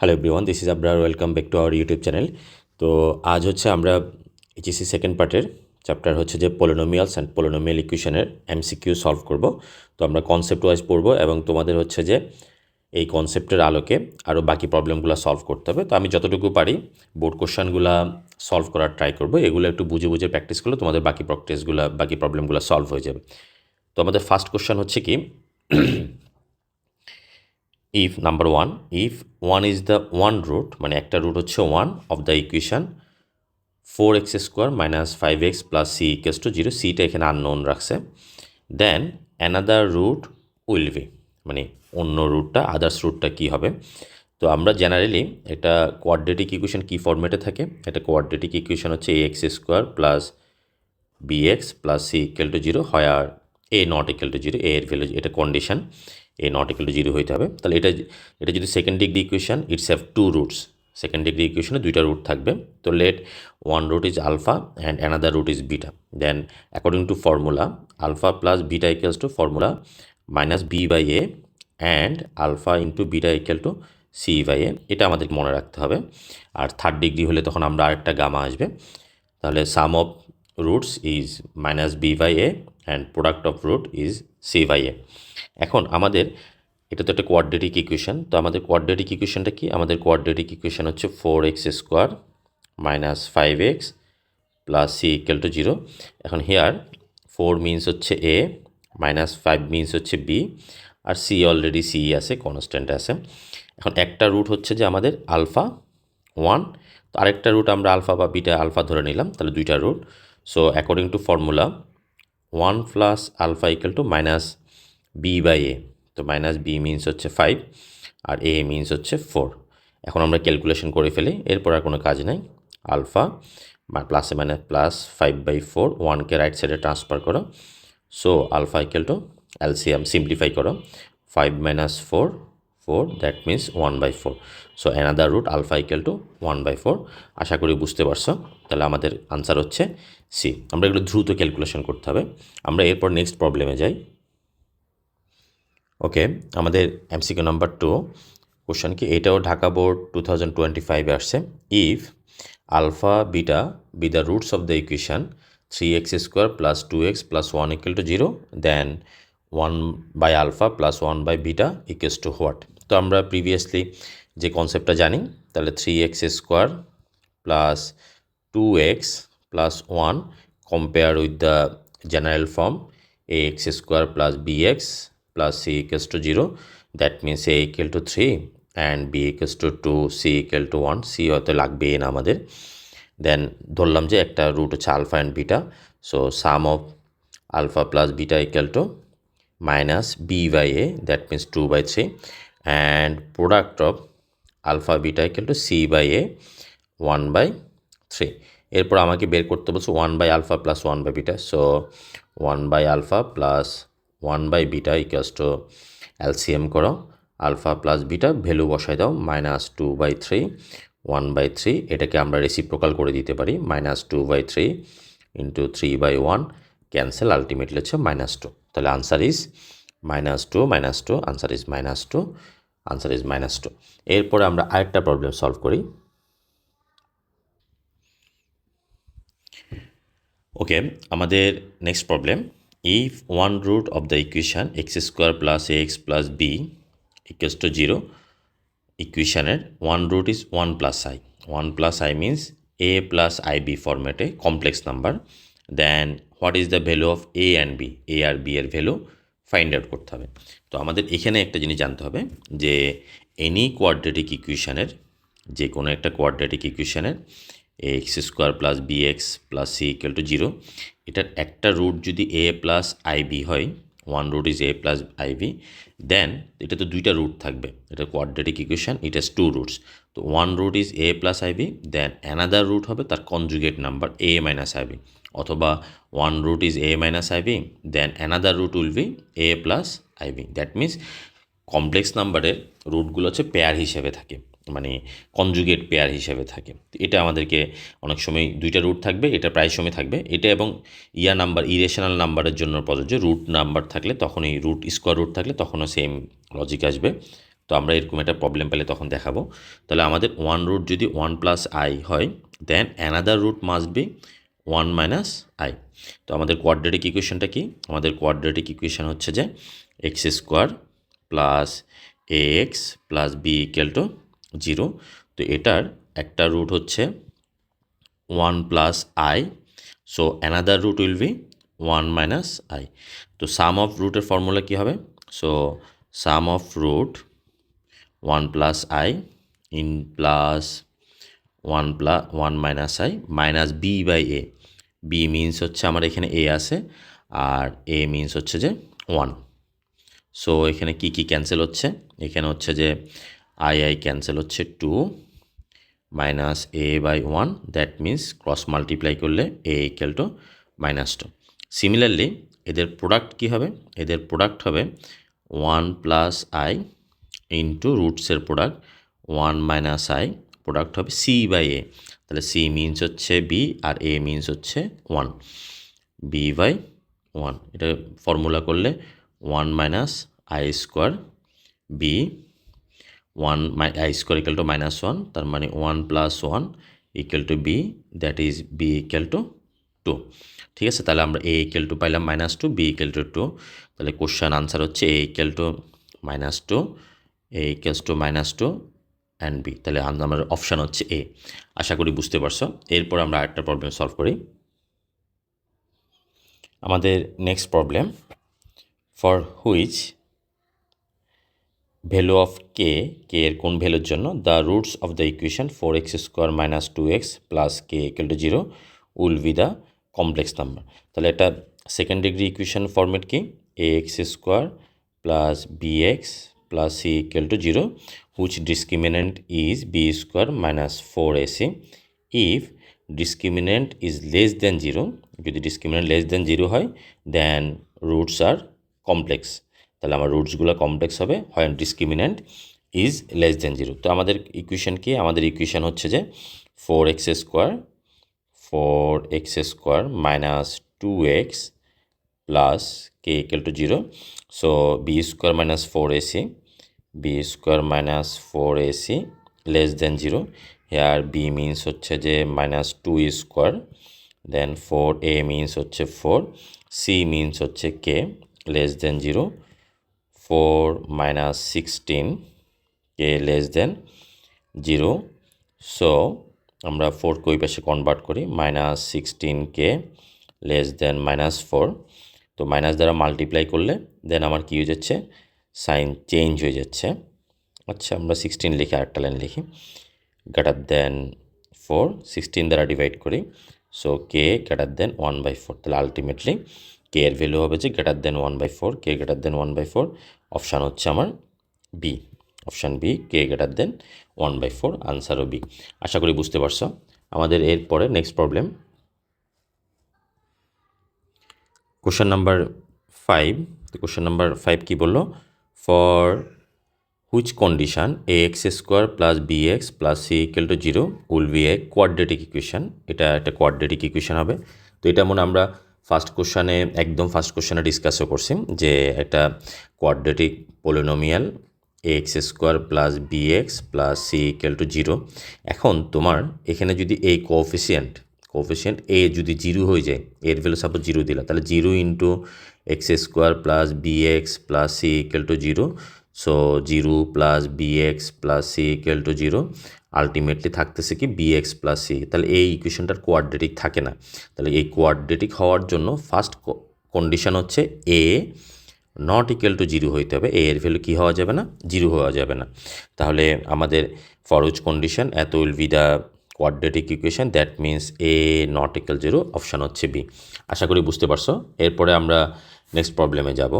Hello everyone this is Abrar welcome back to our YouTube channel তো আজ হচ্ছে আমরা এইচএসসি সেকেন্ড পার্টের চ্যাপ্টার হচ্ছে যে পোলোনোমিয়ালস অ্যান্ড পোলোনোমিয়াল ইকুয়েশনের এমসিকিউ সলভ করব। তো আমরা কনসেপ্ট ওয়াইজ পড়ব এবং তোমাদের হচ্ছে যে এই কনসেপ্টের আলোকে আরও বাকি প্রবলেমগুলো সলভ করতে হবে। তো আমি যতটুকু পারি বোর্ড কোশ্চানগুলো সলভ করার ট্রাই করব। এগুলো একটু বুঝে বুঝে প্র্যাকটিস করলে তোমাদের বাকি প্র্যাকটিসগুলো বাকি প্রবলেমগুলো সলভ হয়ে যাবে। তো আমাদের ফার্স্ট কোশ্চান হচ্ছে কি if number one if one is the one root মানে একটা রুট হচ্ছে one of the equation four x square minus five x plus c equals to zero সিটা এখানে আননোন রাখছে। Then another root will be মানে অন্য রুটটা others রুটটা কী হবে? তো আমরা জেনারেলি এটা কোয়াড্রেটিক ইকুয়েশন কী ফর্মেটে থাকে? এটা কোয়াড্রেটিক ইকুয়েশন হচ্ছে a x square plus b x plus c equal to zero হয় আর a not equal to zero a এর ভ্যালু এটা condition a not equal to zero হইতে হবে। তাহলে এটা এটা যদি second degree equation it's have two roots second degree ইকুয়েশনে দুইটা রুট থাকবে। তো let one root is alpha and another root is beta then according to formula alpha plus beta equals to formula minus b by a and alpha into beta equal to c by a এটা আমাদের মনে রাখতে হবে। আর third degree হলে তখন আমরা আরেকটা গামা আসবে। তাহলে sum of roots is minus b by a and product of root is c by a এখন আমাদের, এটা তো একটা কোয়াড্রেটিক ইকুয়েশন তো আমাদের কোয়াড্রেটিক ইকুয়েশনটা কি? আমাদের কোয়াড্রেটিক ইকুয়েশন হচ্ছে four x square minus five x plus c equal to zero এখন হেয়ার ফোর মিনস হচ্ছে এ মাইনাস ফাইভ মিনস হচ্ছে বি আর সি অলরেডি সি আছে কনস্ট্যান্ট আছে। এখন একটা রুট হচ্ছে যে আমাদের আলফা ওয়ান তো আরেকটা রুট আমরা আলফা বা বিটা আলফা ধরে নিলাম, তাহলে দুইটা root so according to formula one plus alpha equal to minus b by a তো মাইনাস বি মিনস হচ্ছে ফাইভ আর এ মিনস হচ্ছে ফোর এখন আমরা ক্যালকুলেশন করে ফেলি, এরপর আর কোনো কাজ নাই। আলফা প্লাসে minus plus five by four ওয়ানকে রাইট সাইডে ট্রান্সফার করো। So alpha equal to LCM simplify করো। Five minus four four that means one by four so another root alpha equal to one by four আশা করি বুঝতে পারছ। তাহলে আমাদের answer হচ্ছে সি আমরা এগুলো দ্রুত ক্যালকুলেশন করতে হবে। আমরা এরপর নেক্সট প্রবলেমে যাই। ওকে, আমাদের এমসিকিউ নাম্বার টু কোশ্চেন কি? এটাও Dhaka board two thousand twenty ফাইভে আসছে। If alpha beta be the roots of the equation three x square plus two x plus one equal to zero then one by alpha plus one by beta equals to what তো আমরা previously যে কনসেপ্টটা জানি, তাহলে three x square plus two x plus one compare with the general form a x square plus b x plus c equals to 0 that means a equal to 3 and b equals to 2 c equal to 1 c হয়তো লাগবে না আমাদের। দেন ধরলাম যে একটা root হচ্ছে alpha and beta so sum of alpha plus beta equal to minus b by a that means two by three and product of alpha beta equal to c by a one by three এরপর আমাকে বের করতে বলছে one by alpha plus one by beta so one by alpha plus one by beta equals to LCM করো, alpha plus beta value বসাই দাও minus two by three one by three এটাকে আমরা রেসিপ্রোকাল করে দিতে পারি minus two by three into three by one cancel ultimately হচ্ছে minus two তাহলে answer is minus two minus two answer is minus two answer is minus two এরপরে আমরা আরেকটা প্রবলেম সলভ করি। ওকে আমাদের next problem if one root of the equation x square plus ax plus b equals to 0 ইকুয়েশনের one root is one plus i one plus i means a plus i b ফরম্যাটে complex number then what is the value of a and b a R b এর value find out করতে হবে। তো আমাদের এখানে একটা জিনিস জানতে হবে যে এনি কোয়াড্রেটিক ইকুয়েশনের যে কোনো একটা কোয়াড্রেটিক ইকুয়েশনের x square plus b x plus c equal to zero এটার একটা রুট যদি এ প্লাস আইবি হয় one root is a plus i b then এটা তো দুইটা রুট থাকবে। এটা quadratic equation it has two roots তো one root is a plus i b then another root হবে তার conjugate number a minus i b অথবা one root is a minus i b then another root will be a plus i b that means complex নাম্বারের রুটগুলো হচ্ছে pair হিসেবে থাকে। মানে conjugate pair হিসেবে থাকে। এটা আমাদেরকে অনেক সময় দুইটা রুট থাকবে, এটা প্রায় সময় থাকবে। এটা এবং ইয়া নাম্বার ইরেশনাল নাম্বারের জন্য প্রযোজ্য। রুট নাম্বার থাকলে তখন এই রুট স্কোয়ার রুট থাকলে তখনও সেম লজিক আসবে। তো আমরা এরকম একটা প্রবলেম পেলে তখন দেখাবো। তাহলে আমাদের ওয়ান রুট যদি ওয়ান প্লাস আই হয় then another root must be one minus i তো আমাদের কোয়াড্রেটিক ইকুয়েশনটা কি? আমাদের কোয়াড্রেটিক ইকুয়েশন হচ্ছে যে x square plus a x plus b equal to zero. তো এটার একটা রুট হচ্ছে one plus i so another root will be one minus i তো সাম অফ রুটের ফর্মুলা কী হবে? So sum of root one plus i in plus one plus one minus i minus b by a b means হচ্ছে আমার এখানে এ আছে, আর a means হচ্ছে যে ওয়ান সো এখানে কি কি ক্যান্সেল হচ্ছে? এখানে হচ্ছে যে আই আই ক্যান্সেল হচ্ছে two minus a by one that means cross multiply করলে a equal to minus two similarly এদের প্রোডাক্ট কী হবে? এদের প্রোডাক্ট হবে one plus i into রুটসের product one minus i product হবে সি বাই এ তাহলে c means হচ্ছে b আর এ মিনস হচ্ছে ওয়ান বি বাই ওয়ান এটা ফর্মুলা করলে one minus i square b one my i square equal to minus one তার মানে one plus one equal to b that is b equal to two ঠিক আছে, তাহলে আমরা a equal to পাইলাম minus two b equal to two তাহলে question answer হচ্ছে a equal to minus two a equals to minus two and b তাহলে আমার option হচ্ছে এ আশা করি বুঝতে পারছ। এরপর আমরা আরেকটা প্রবলেম সলভ করি। আমাদের next problem for which value of k k এর কোন ভ্যালুর জন্য the roots of the equation four x square minus two x plus k equal to zero will be the complex number. তাহলে এটা second degree equation format কি? A x square plus b x plus c equal to zero which discriminant is b square minus four ac if discriminant is less than zero যদি discriminant less than zero হয় then roots আর complex তাহলে আমার রুটসগুলো complex হবে, হয় discriminant is less than zero তো আমাদের equation কি? আমাদের ইকুয়েশন হচ্ছে যে four x square four x square minus two x plus k equal to zero so b square minus four ac b square minus four ac less than zero here b means হচ্ছে যে minus two square then four a means হচ্ছে four c means হচ্ছে k less than zero four minus sixteen k less than zero. So আমরা four ওই পাশে convert করি, minus sixteen k less than minus four. তো minus দ্বারা multiply করলে then আমার কী হয়ে যাচ্ছে? সাইন চেঞ্জ হয়ে যাচ্ছে। আচ্ছা আমরা সিক্সটিন লিখে আরেকটা লাইন লিখি। গ্রেটার দেন ফোর, সিক্সটিন দ্বারা ডিভাইড করি। So k greater than one by four, তাহলে আলটিমেটলি কে এর ভ্যালু হবে যে greater than one by four k greater than one by four option হচ্ছে আমার b option b k greater than one by four আনসারও b আশা করি বুঝতে পারছ। আমাদের এরপরে next problem question number five তো কোশ্চেন নাম্বার ফাইভ কী বলল? For which condition a x square plus b x plus c equal to zero will be a quadratic equation এটা একটা কোয়াড্রেটিক ইকুয়েশান হবে। তো এটা মনে আমরা ফার্স্ট কোশ্চানে, একদম ফার্স্ট কোশ্চানে ডিসকাসও করছি যে একটা quadratic polynomial x square plus b x plus c equal to zero এখন তোমার এখানে যদি এই কোফিসিয়েন্ট কোফিসিয়েন্ট এ যদি জিরো হয়ে যায়, এর ভ্যালু সাপোজ জিরো দিলা, তাহলে zero into x square plus b x plus c equal to zero so zero plus b x plus c equal to zero ultimately থাকতেছে কি বি এক্স প্লাস সি তাহলে এই ইকুয়েশনটার quadratic থাকে না। তাহলে এই কোয়াড্রেটিক হওয়ার জন্য ফার্স্ট কন্ডিশন হচ্ছে a not equal to zero হইতে হবে। এ এর ভ্যালু কী হওয়া যাবে না? জিরো হওয়া যাবে না। তাহলে আমাদের ফরউজ কন্ডিশন এত will be the quadratic equation that means a not equal zero option হচ্ছে বি আশা করি বুঝতে পারছ। এরপরে আমরা নেক্সট প্রবলেমে যাব।